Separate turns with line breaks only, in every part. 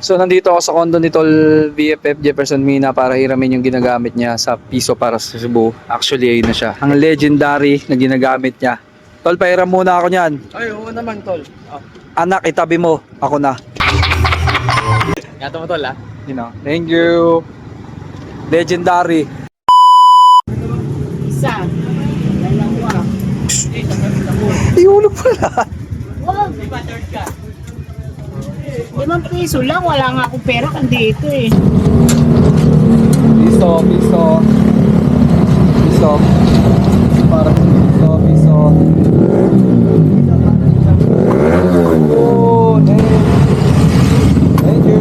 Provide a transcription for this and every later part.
So nandito ako sa condo ni Tol BFF Jefferson Mina para hiramin yung ginagamit niya sa piso para sa Cebu. Actually, ayun na siya. Ang legendary na ginagamit niya. Tol, pahiram muna ako niyan.
Ay, oo naman, tol. Oh.
Anak, itabi mo. Ako na.
Gato mo, tol, ah.
You know. Thank you. Legendary.
Isa. Dalawa.
Ihulog pala.
Wag. Limang piso lang. Wala nga akong pera kandito eh.
Piso, piso. Piso, piso. Oh, thank you. Thank you.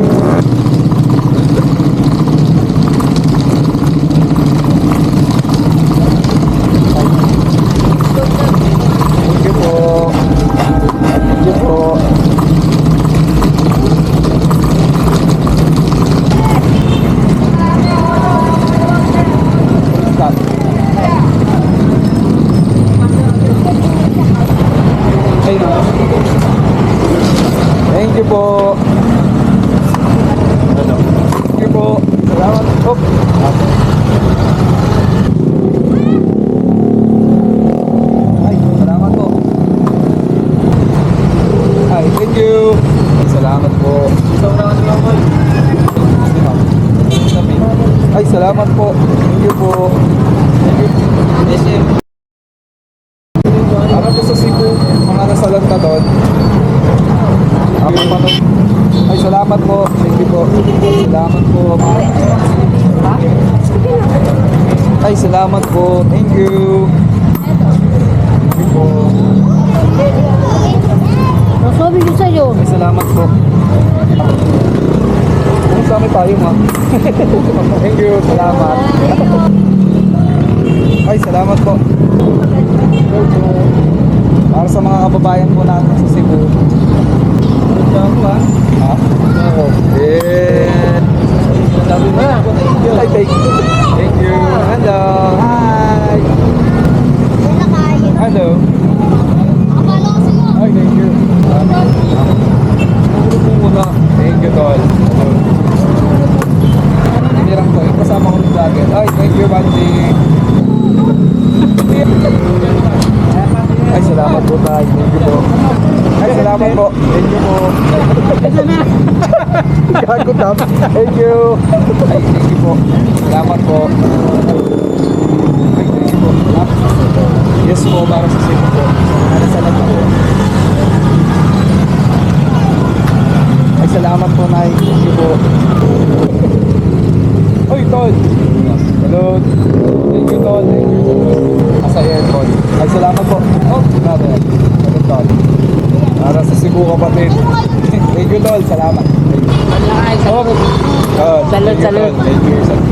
Thank you po. Thank you po. Stop. Thank you po. Thank you po. Salamat po. Ay, salamat po. Ay, thank you. Ay, salamat po. Ay, salamat po. Thank you po. Thank you. Para po sa Cebu, mga nasa lanta doon. Ako pa nun. Ay, salamat po. Thank you po. Salamat po. Ay, salamat po. Thank you. Sa amin tayo, ma? Thank you. Salamat. Ay, salamat po. Para sa mga kababayan po natin sa Cebu. Ganda ako, ha? Ha? Ako. Yeah. Sabi mo na. Ay, thank you. Thank you. Hello. Hi. Hello. Ay, thank you. Salamat. Ano po muna? Thank you, Tol. Hello. Tinirang ko. Yung kasama ko ng vlogger. Ay, thank you, Banji. Ay, salamat po tayo. Thank you po. Ay, salamat po. Thank you po. Gago. Thank you. Ay, thank you po. Salamat po. Ay, thank you po. Salamat. Yes po, para sa sino po. Para sa lahat po. Ay, salamat po, Nay. Thank you po. Uy, Tol. Hello. Thank you, Tol. Thank you. Asa aircon. Ay, salamat po. Oh, grabe. Hello, Tol. Para sa Cebu kapatid. Thank you, Tol. Salamat. You. Oh, Tol.
Salud,
you,
salud.
Tol. Thank you. Salud.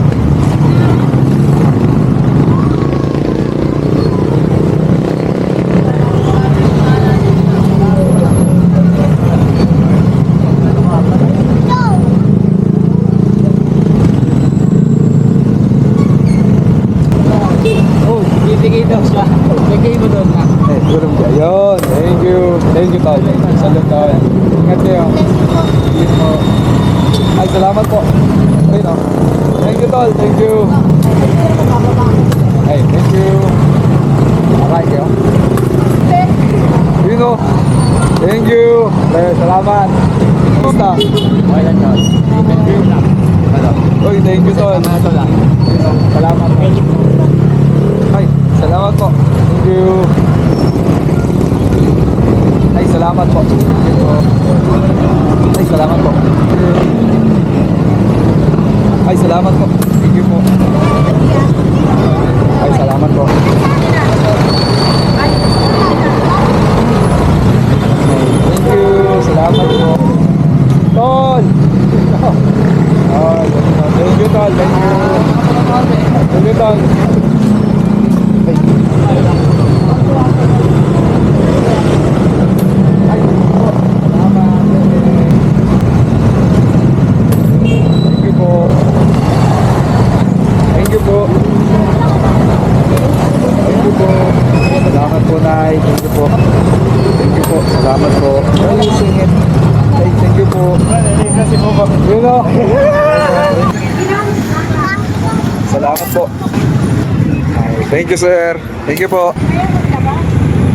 Oh. Bigay mo doon.
Eh, gulong ka. Yun. Thank you. Thank you, Tol. Salud, Tol. Ingat kayo. Thank mo. Ay, salamat po. Ay, no. Thank you, Tol. Thank you. Ay, thank you. Okay, kayo. You know. Thank you. Ay, salamat. Kumusta?
Okay lang, tol. Thank you.
Uy, thank you, Tol.
Tol, ah.
Know, Salamat. Ay, salamat po. Thank you. Salamat po. Ay, salamat po. Ay, salamat po. Thank you po. Ay, salamat po. Thank you. Salamat po. Tol! Ay, thank you, Tol. Thank you. Thank you, Tol. Ay. Thank you po. Thank you po. Thank you po. Salamat po, Nay. Thank you po. Thank you po. Salamat po. Ay, singit. Ay, thank you po. po. Yun o. Salamat po. Thank you, sir. Thank you po.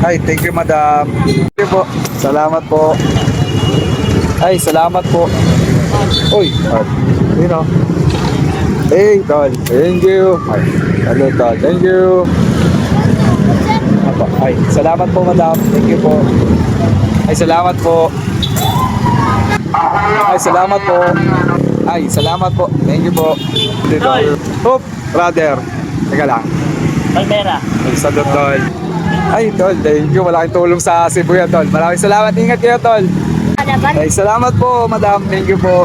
Ay, thank you, madam. Thank you po. Salamat po. Ay, salamat po. Uy, ay, yun o. Hey, tol. Thank you. Ay, ano, tol. Thank you. Ay, salamat po, madam. Thank you po. Ay, salamat po. Ay, salamat po. Ay, salamat po. Thank you po. Dito. Hop, brother. Teka lang.
Palmera.
Ay, salud, tol. Ay, tol. Thank you. Malaking tulong sa Cebu yan, tol. Maraming salamat. Ingat kayo, tol. Ay, salamat po, madam. Thank you po.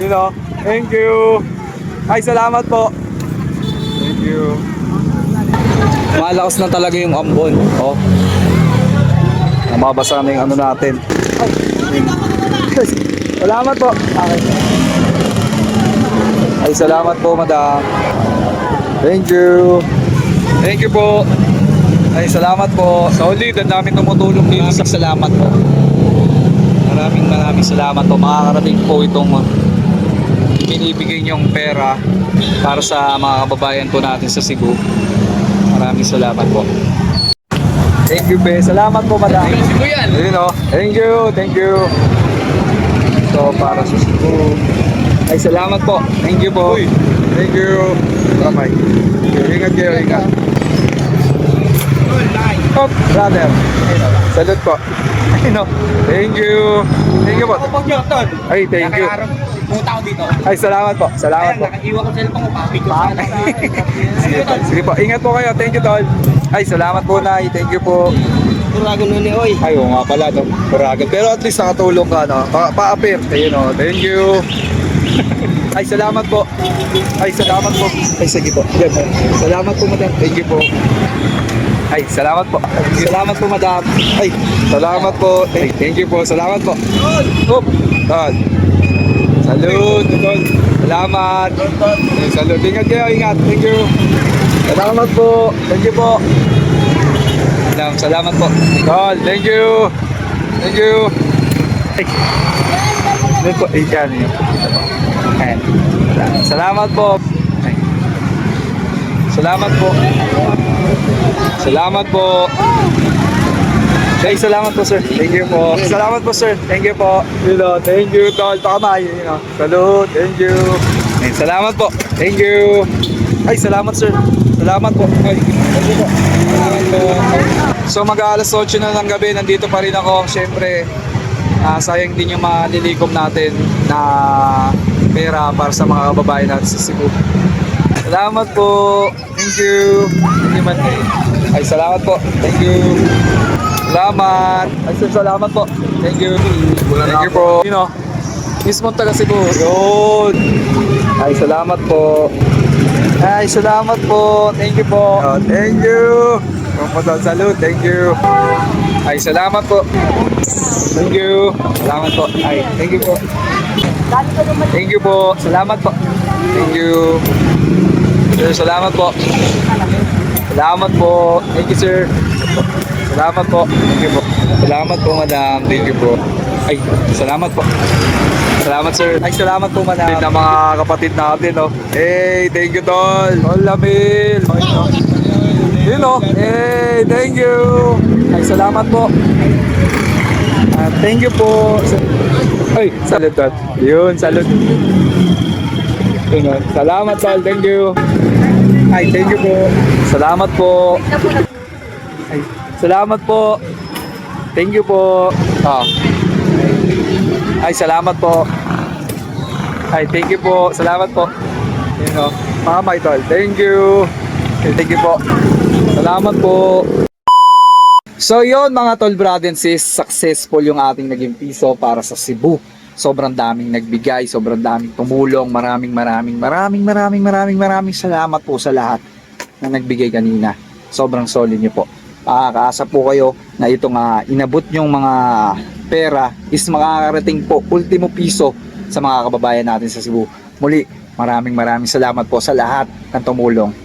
You know, thank you. Ay, salamat po. Thank you. Malakas na talaga yung ambon. Oh. Namabasa na yung ano natin. Salamat po. Ay, salamat po, madam. Thank you. Thank you po. Ay, salamat po. Solid, ang daming tumutulong dito sa salamat po. Maraming maraming salamat po. Makakarating po itong uh, binibigay niyong pera para sa mga kababayan po natin sa Cebu. Maraming salamat po. Thank you, be. Salamat po, madam.
Cebu yan.
Ayun o. Thank you, thank you. So, para sa Cebu. Ay, salamat po. Thank you po. Thank you. Bye-bye. Ingat kayo, ingat. Oh, brother. Ayun o. Salute po. Ayun o. Thank you. Thank you po. Ay, thank you.
Pumunta ako dito.
Ay, salamat po. Salamat po.
nakaiwan ko sa cellphone ko. Papig ko
Sige po. Sige po. Ingat po kayo. Thank you, Tol. Ay, salamat po, Nay. Thank you po.
Turago nun ni Oy.
Ay, oo nga pala, no? Paragan. Pero at least nakatulong ka, no? Pa Pa-appear. Ayun, no? Thank you. Ay, salamat po. Ay, salamat po. Ay, sige po. No? Salamat po, madam. Thank you po. Ay, salamat po. Salamat po, madam. Ay, salamat po. Ay, thank you po. Salamat po. Oop. Tol. Salud. Tol. Salamat. Ay, salud. Ingat kayo, ingat. Thank you. Salamat po. Thank you po. Madam, salamat po. Tol, thank you. Thank you. Ay. Ano po? Yan yun. Ayan. Salamat po. Ay. Salamat po. Salamat po. Ay, salamat po, sir. Thank you po. Salamat po, sir. Thank you po. You know, thank you, tol. Tama, you know. Salud. Thank you. Ay, salamat po. Thank you. Ay, salamat, sir. Salamat po. Ay, thank you po. Salamat po. So, mag-aalas 8 na ng gabi. Nandito pa rin ako. Siyempre, ah, sayang din yung malilikom natin na pera para sa mga kababayan natin sa Cebu. Salamat po. Thank you. Thank you, man. Ay, salamat po. Thank you. Salamat. Ay, sir, salamat po. Thank you. Thank you po. You know, mismo taga Cebu. Yun. Ay, salamat po. Ay, salamat po. Thank you po. Oh, thank you. Pumunta salute. Thank you. Ay, salamat po. Thank you. Salamat po. Ay, thank you po. Thank you po. Salamat po. Thank you. Sir, salamat po. Salamat po. Thank you, sir. Salamat po. Thank you po. Salamat po, madam. Thank you po. Ay, salamat po. Salamat, sir. Ay, salamat po, madam. Na mga kapatid natin, no. Hey, thank you, tol. Hola, Mil. Yun, no. Hey, thank you. Ay, salamat po. Ah, thank you po. Ay, salud, tol. Yun, no. Salamat, tol. Thank you. Ay, thank you po. Salamat po. Ay, salamat po. Thank you po. Ah. Ay, salamat po. Ay, thank you po. Salamat po. Yun o. Mga my tol. Thank you. Okay, Thank you po. Salamat po. So yon mga tol brother and sis, successful yung ating naging piso para sa Cebu. Sobrang daming nagbigay, sobrang daming tumulong, maraming maraming maraming maraming maraming maraming salamat po sa lahat na nagbigay kanina. Sobrang solid niyo po. Makakaasa po kayo na itong ah, inabot yung mga pera is makakarating po ultimo piso sa mga kababayan natin sa Cebu Muli, maraming maraming salamat po sa lahat ng tumulong.